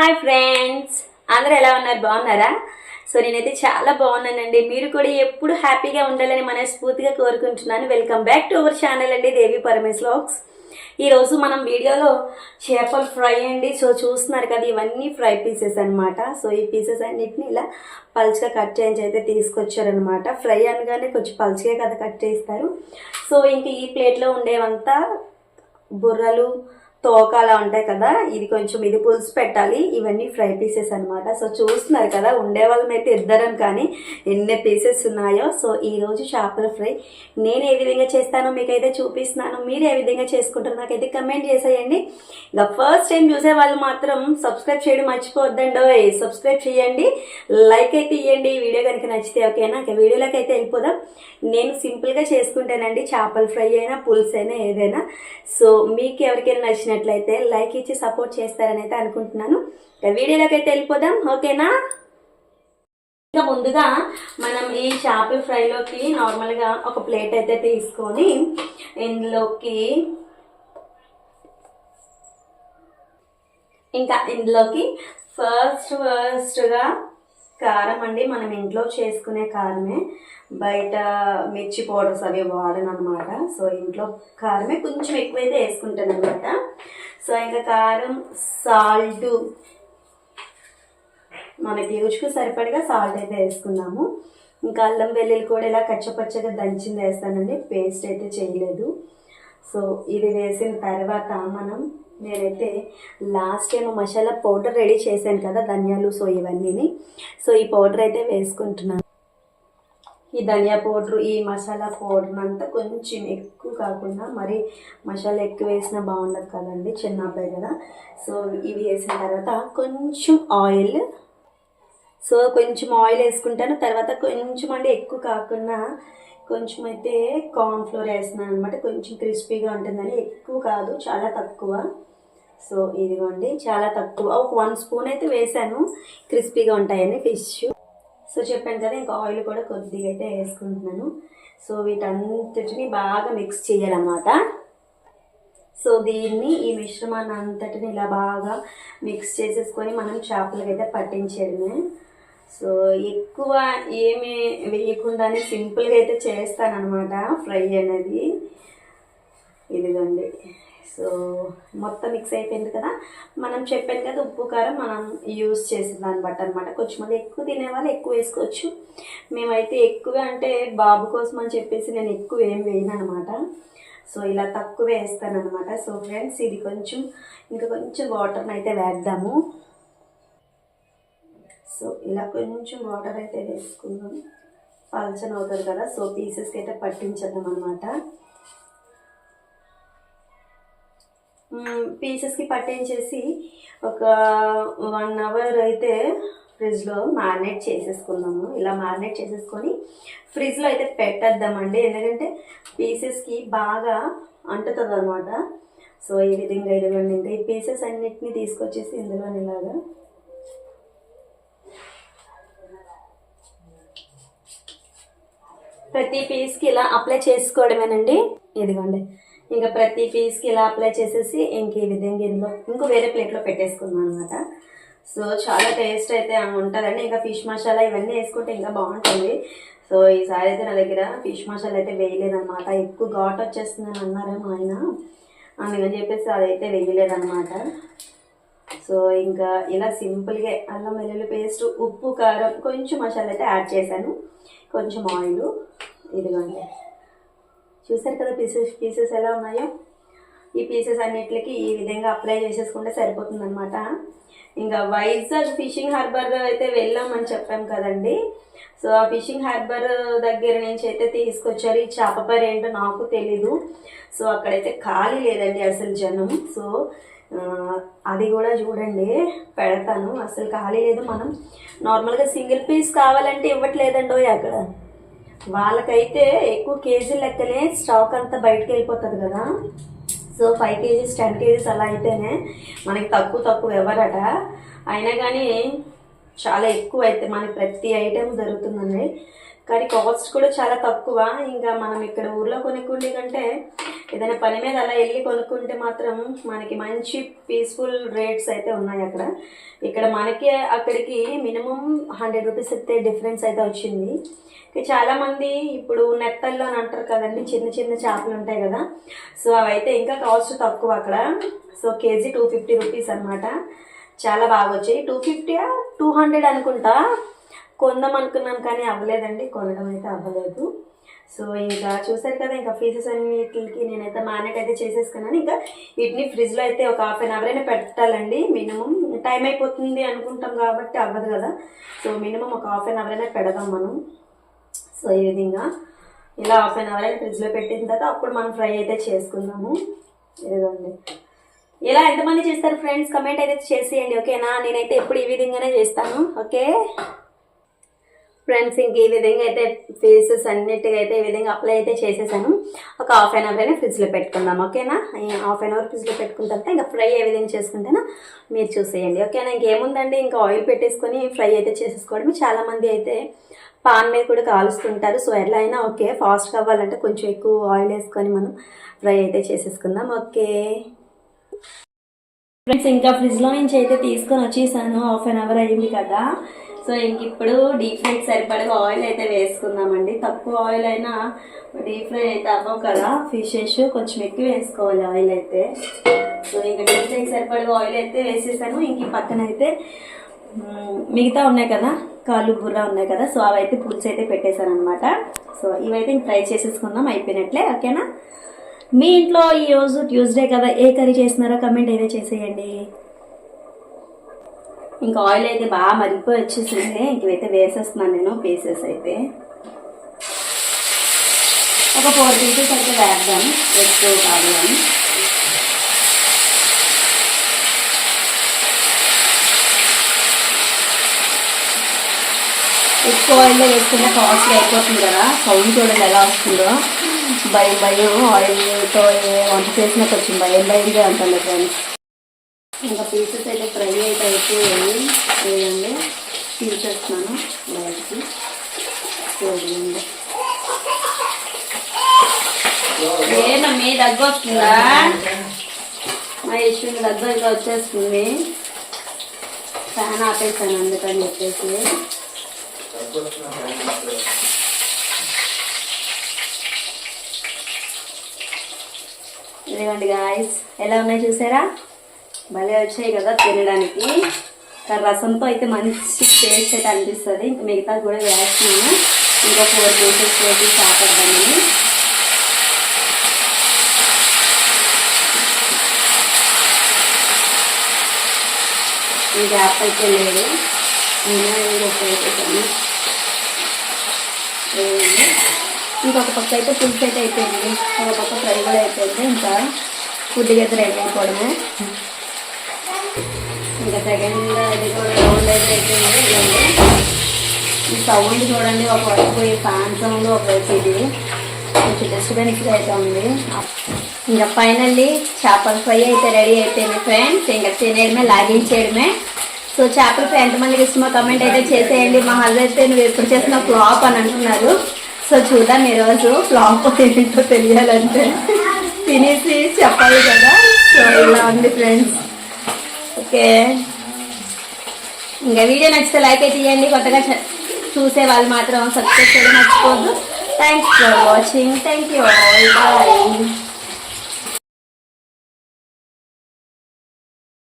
Hi friends అందరూ ఎలా ఉన్నారు? బాగున్నారా? సో నేనైతే చాలా బాగున్నానండి. మీరు కూడా ఎప్పుడు హ్యాపీగా ఉండాలని మనస్ఫూర్తిగా కోరుకుంటున్నాను. Welcome back to our channel అండి దేవి పరమేశ్ లాక్స్ ఈరోజు మనం వీడియోలో చేపలు ఫ్రై అండి. సో చూస్తున్నారు కదా ఇవన్నీ ఫ్రై పీసెస్ అన్నమాట. సో ఈ పీసెస్ అన్నిటిని ఇలా పల్చగా కట్ చేయించి అయితే తీసుకొచ్చారనమాట ఫ్రై అనగానే కొంచెం పల్చగా కదా కట్ చేస్తారు సో ఇంక ఈ ప్లేట్లో ఉండేవంతా బుర్రలు తోక అలా ఉంటాయి కదా ఇది కొంచెం ఇది పులుసు పెట్టాలి ఇవన్నీ ఫ్రై పీసెస్ అనమాట సో చూస్తున్నారు కదా ఉండే వాళ్ళం అయితే ఇద్దరం కానీ ఎన్ని పీసెస్ ఉన్నాయో. సో ఈరోజు చేపల ఫ్రై. నేను ఏ విధంగా చేస్తానో మీకైతే చూపిస్తున్నాను. మీరు ఏ విధంగా చేసుకుంటారో నాకైతే కమెంట్ చేసేయండి. ఇక ఫస్ట్ టైం చూసే వాళ్ళు మాత్రం సబ్స్క్రైబ్ చేయడం మర్చిపోద్దండి సబ్స్క్రైబ్ చేయండి. లైక్ అయితే ఇవ్వండి వీడియో కనుక నచ్చితే ఓకేనా? ఇక వీడియోలోకి అయితే వెళ్ళిపోదాం. నేను సింపుల్గా చేసుకుంటానండి. చేపల ఫ్రై అయినా పులుసు అయినా ఏదైనా. సో మీకు ఎవరికైనా నచ్చిన నచ్చినట్లయితే లైక్ ఇచ్చి సపోర్ట్ చేస్తారని అయితే అనుకుంటున్నాను. వీడియోలోకి అయితే వెళ్ళిపోదాం. ఓకేనా? ఇంకా ముందుగా మనం ఈ చేపల ఫ్రైలోకి నార్మల్గా ఒక ప్లేట్ అయితే తీసుకొని ఇందులోకి ఇంకా ఇందులోకి ఫస్ట్ ఫస్ట్గా కారం అండి మనం ఇంట్లో చేసుకునే కారమే. బయట మిర్చి పౌడర్స్ అవి వాడనమాట సో ఇంట్లో కారమే కొంచెం ఎక్కువైతే వేసుకుంటాను అనమాట సో ఇంకా కారం సాల్ట్ మనకి రుచికి సరిపడిగా సాల్ట్ అయితే వేసుకున్నాము ఇంకా అల్లం వెల్లుల్లి కూడా ఇలా కచ్చపచ్చగా దంచింది వేస్తానండి. పేస్ట్ అయితే చేయలేదు. సో ఇది వేసిన తర్వాత మనం నేనైతే last time masala powder ready చేశాను కదా ధనియాలు సో ఇవన్నీని. సో ఈ పౌడర్ అయితే వేసుకుంటున్నాను. ఈ ధనియా పౌడర్ ఈ మసాలా పౌడర్ అంతా కొంచెం ఎక్కువ కాకుండా మరి మసాలా ఎక్కువ వేసినా బాగుండదు కదండి చిన్న అబ్బాయి కదా. సో ఇవి వేసిన తర్వాత కొంచెం ఆయిల్. సో కొంచెం ఆయిల్ వేసుకుంటాను తర్వాత కొంచెం అంటే ఎక్కువ కాకుండా కొంచెం అయితే కార్న్ ఫ్లోర్ వేస్తున్నాను అనమాట కొంచెం క్రిస్పీగా ఉంటుందని ఎక్కువ కాదు చాలా తక్కువ. సో ఇదిగోండి చాలా తక్కువ. ఒక వన్ స్పూన్ అయితే వేసాను. క్రిస్పీగా ఉంటాయని ఫిష్ సో చెప్పాను కదా ఇంకా ఆయిల్ కూడా కొద్దిగా అయితే వేసుకుంటున్నాను. సో వీటన్నిటిని బాగా మిక్స్ చేయాలన్నమాట. సో దీన్ని ఈ మిశ్రమాన్ని అంతటిని ఇలా బాగా మిక్స్ చేసేసుకొని మనం చేపలకి అయితే పట్టించేయడమే. సో ఎక్కువ ఏమి వేయకుండానే సింపుల్గా అయితే చేస్తానన్నమాట ఫ్రై అనేది. ఇదిగోండి. సో మొత్తం మిక్స్ అయిపోయింది కదా? మనం చెప్పాను కదా ఉప్పు కారం మనం యూజ్ చేసిన దాన్ని బట్టి అనమాట కొంచెం మంది ఎక్కువ తినేవాళ్ళు ఎక్కువ వేసుకోవచ్చు. మేమైతే ఎక్కువ అంటే బాబు కోసం అని చెప్పేసి నేను ఎక్కువ ఏం వేయను అనమాట సో ఇలా తక్కువ వేస్తాను అనమాట సో ఫ్రెండ్స్ ఇది కొంచెం ఇంకా కొంచెం వాటర్ని అయితే వేద్దాము. సో ఇలా కొంచెం వాటర్ అయితే వేసుకుందాం. పల్చన అవుతుంది కదా సో పీసెస్కి అయితే పట్టించేద్దాం అనమాట పీసెస్కి పట్టించేసి ఒక వన్ అవర్ అయితే ఫ్రిడ్జ్లో మ్యారినేట్ చేసేసుకుందాము. ఇలా మ్యారినేట్ చేసేసుకొని ఫ్రిడ్జ్లో అయితే పెట్టేద్దామండి. ఎందుకంటే పీసెస్కి బాగా అంటుతుంది అనమాట సో ఈ విధంగా ఇదిగోండి ఇంకా ఈ పీసెస్ అన్నిటిని తీసుకొచ్చేసి ఇందులో ఇలాగా ప్రతి పీస్కి ఇలా అప్లై చేసుకోవడమేనండి. ఇదిగోండి. ఇంకా ప్రతి పీస్కి ఇలా అప్లై చేసేసి ఇంక ఈ విధంగా ఇందులో ఇంకో వేరే ప్లేట్లో పెట్టేసుకున్నాం అనమాట సో చాలా టేస్ట్ అయితే ఉంటుందండి. ఇంకా ఫిష్ మసాలా ఇవన్నీ వేసుకుంటే ఇంకా బాగుంటుంది. సో ఈసారి అయితే నా దగ్గర ఫిష్ మసాలా అయితే వేయలేదన్నమాట. ఎక్కువ ఘాట్ వచ్చేస్తుందని అన్నారు మా ఆయన. అందుకని చెప్పేసి అదైతే వేయలేదన్నమాట. సో ఇంకా ఇలా సింపుల్గా అల్లం వెల్లుల్లి పేస్ట్ ఉప్పు కారం కొంచెం మసాలా అయితే యాడ్ చేశాను. కొంచెం ఆయిల్ ఇదిగోండి. చూసారు కదా పీసెస్ పీసెస్ ఎలా ఉన్నాయో? ఈ పీసెస్ అన్నిటికి ఈ విధంగా అప్లై చేసేసుకుంటే సరిపోతుంది అనమాట ఇంకా వైజాగ్ ఫిషింగ్ హార్బర్ అయితే వెళ్ళామని చెప్పాం కదండి. సో ఆ ఫిషింగ్ హార్బర్ దగ్గర నుంచి అయితే తీసుకొచ్చారు. ఈ చేపపరి ఏంటో నాకు తెలీదు. సో అక్కడైతే ఖాళీ లేదండి అసలు జనం. సో అది కూడా చూడండి. పెడతాను. అసలు ఖాళీ లేదు మనం. నార్మల్గా సింగిల్ పీస్ కావాలంటే ఇవ్వట్లేదండి అక్కడ. వాళ్ళకైతే ఎక్కువ కేజీ లెక్కనే స్టాక్ అంతా బయటకు వెళ్ళిపోతుంది కదా. So five kgs ten kgs అలా అయితేనే మనకి తక్కువ తక్కువ ఎవరట అయినా కానీ చాలా ఎక్కువ అయితే మనకి ప్రతి ఐటెం దొరుకుతుందండి. కానీ కాస్ట్ కూడా చాలా తక్కువ. ఇంకా మనం ఇక్కడ ఊర్లో కొనుక్కుండే కంటే ఏదైనా పని మీద అలా వెళ్ళి కొనుక్కుంటే మాత్రం మనకి మంచి పీస్ఫుల్ రేట్స్ అయితే ఉన్నాయి అక్కడ. ఇక్కడ మనకి అక్కడికి మినిమం హండ్రెడ్ రూపీస్ అయితే డిఫరెన్స్ అయితే వచ్చింది. చాలామంది ఇప్పుడు నెత్తల్లో అని అంటారు కదండి చిన్న చిన్న చేపలు ఉంటాయి కదా. సో అవైతే ఇంకా కాస్ట్ తక్కువ అక్కడ. So kg two fifty rupees అనమాట చాలా బాగా వచ్చాయి. టూ ఫిఫ్టీయా టూ హండ్రెడ్ అనుకుంటా. కొందాం అనుకున్నాం కానీ అవ్వలేదండి. కొనడం అయితే అవ్వలేదు. సో ఇంకా చూసారు కదా ఇంకా ఫీజెస్ అన్నిటికి నేనైతే మానేట్ అయితే చేసేసుకున్నాను. ఇంకా వీటిని ఫ్రిడ్జ్లో అయితే ఒక హాఫ్ అన్ అవర్ అయినా పెట్టాలండి. మినిమం టైం అయిపోతుంది అనుకుంటాం కాబట్టి అవ్వదు కదా. సో మినిమం ఒక హాఫ్ అన్ అవర్ అయినా పెడదాం మనం. సో ఈ విధంగా ఇలా హాఫ్ అన్ అవర్ అయినా ఫ్రిడ్జ్లో పెట్టిన తర్వాత అప్పుడు మనం ఫ్రై అయితే చేసుకుందాము. ఇదిగోండి. ఇలా ఎంతమంది చేస్తారు ఫ్రెండ్స్ కమెంట్ అయితే చేసేయండి ఓకేనా నేనైతే ఎప్పుడు ఈ విధంగానే చేస్తాను ఓకే ఫ్రెండ్స్ ఇంక ఈ విధంగా అయితే ఫేసెస్ అన్నిటిగా అయితే ఈ విధంగా అప్లై అయితే చేసేసాను. ఒక హాఫ్ అన్ అవర్ అయినా ఫ్రిడ్జ్లో పెట్టుకుందాం ఓకేనా హాఫ్ అన్ అవర్ ఫ్రిడ్జ్లో పెట్టుకున్న తర్వాత ఇంకా ఫ్రై ఏ విధంగా చేసుకుంటేనా మీరు చూసేయండి ఓకేనా ఇంకేముందండి? ఇంకా ఆయిల్ పెట్టేసుకొని ఫ్రై అయితే చేసేసుకోవడం చాలామంది అయితే పాన్ మీద కూడా కాలుస్తుంటారు సో ఎలా అయినా ఓకే ఫాస్ట్ అవ్వాలంటే కొంచెం ఎక్కువ ఆయిల్ వేసుకొని మనం ఫ్రై అయితే చేసేసుకుందాం ఓకే ఫ్రెండ్స్ ఇంకా ఫ్రిడ్జ్లో నుంచి అయితే తీసుకొని వచ్చేసాను. హాఫ్ అన్ అవర్ అయింది కదా. సో ఇంక ఇప్పుడు డీప్ ఫ్రైకి సరిపడగా ఆయిల్ అయితే వేసుకుందామండి. తక్కువ ఆయిల్ అయినా డీప్ ఫ్రై అయితే అవ్వవు కదా. ఫిషెస్ కొంచెం ఎక్కువ వేసుకోవాలి ఆయిల్ అయితే. సో ఇంకా డీప్ ఫ్రైకి సరిపడగా ఆయిల్ అయితే వేసేసాను. ఇంక పక్కన అయితే మిగతా ఉన్నాయి కదా. కాళ్ళు బుర్ర ఉన్నాయి కదా. సో అవైతే పులుసు అయితే పెట్టేశాను అనమాట సో ఇవైతే ఇంక ఫ్రై చేసేసుకుందాం. అయిపోయినట్లే. ఓకేనా? మీ ఇంట్లో ఈ రోజు ట్యూస్డే కదా ఏ కర్రీ చేసినారో కమెంట్ అయితే చేసేయండి. ఇంకా ఆయిల్ అయితే బాగా మరిగిపోయి వచ్చేసింది. ఇంక వేసేస్తున్నాను నేను పీసెస్ అయితే. ఒక ఫోర్ పీసెస్ అయితే వేద్దాం. ఎక్కువ కాదు అని ఎక్కువ ఆయిల్లో వేసుకుంటే కాస్ట్లీ అయిపోతుంది కదా. సౌండ్ చూడండి ఎలా వస్తుందో. భయం భయం ఆయిల్తో వంట చేసినా కొంచెం భయం భయంగా ఉంటుంది ఫ్రెండ్స్. ఇంకా పీసెస్ అయితే ఫ్రై అయితే అయిపోయాయి. చూడండి తీసేస్తున్నాను బయటికి. చూడండి. ఏమో మీ దగ్గర వస్తుందా? మా ఇష్యూని దగ్గర అయితే వచ్చేస్తుంది. ఫ్యాన్ ఆపేసాను అందుకని చెప్పేసి. ఇదిగోండి గాయస్ ఎలా ఉన్నాయి చూసారా? భలే వచ్చాయి కదా తినడానికి. రసంతో అయితే మంచి టేస్ట్ అయితే అనిపిస్తుంది. ఇంకా మిగతా కూడా వేస్తున్నాను. ఇంకా ఫోర్ పీసెస్ వేసి చాపేద్దామని ఈ గ్యాప్ అయితే లేదు. నేను ఇంకొక వేసేసాను ఇంకొక పక్క అయితే పులుసు అయితే అయిపోయింది. ఒక పక్క ఫ్రై కూడా అయిపోయింది. ఇంకా ఫుడ్ అయితే రెడీ అయిపోవడమే. ఇంకా సెకండ్ అది కూడా రౌండ్ అయితే అయిపోయింది. ఈ సౌండ్ చూడండి ఒక వైపు ఈ ఫ్యాన్ సౌండ్ ఒక వైపు ఇది. కొంచెం డిస్టర్బెన్స్ అయితే ఉంది. ఇంకా ఫైనల్లీ చేపల ఫ్రై అయితే రెడీ అయిపోయింది ఫ్రెండ్స్ ఇంకా తినేయడమే లాగించేయడమే సో చేపల ఫ్రై ఎంతమందికి ఇష్టమో కమెంట్ అయితే చేసేయండి. మా హస్బెండ్ అయితే నువ్వు ఎప్పుడు చేసిన ఫ్లాప్ అని అంటున్నారు. సో చూద్దాం ఈరోజు ఫ్లాప్ ఏంటో తెలియాలంటే. తినేసి చెప్పాలి కదా. సో ఇలా ఉంది ఫ్రెండ్స్ ఓకే. ఇంకా వీడియో నచ్చితే లైక్ అయితే ఇవ్వండి కొత్తగా చ- చూసే వాళ్ళు మాత్రం సబ్స్క్రైబ్ చేయడం మర్చిపోవద్దు. Thanks for watching thank you bye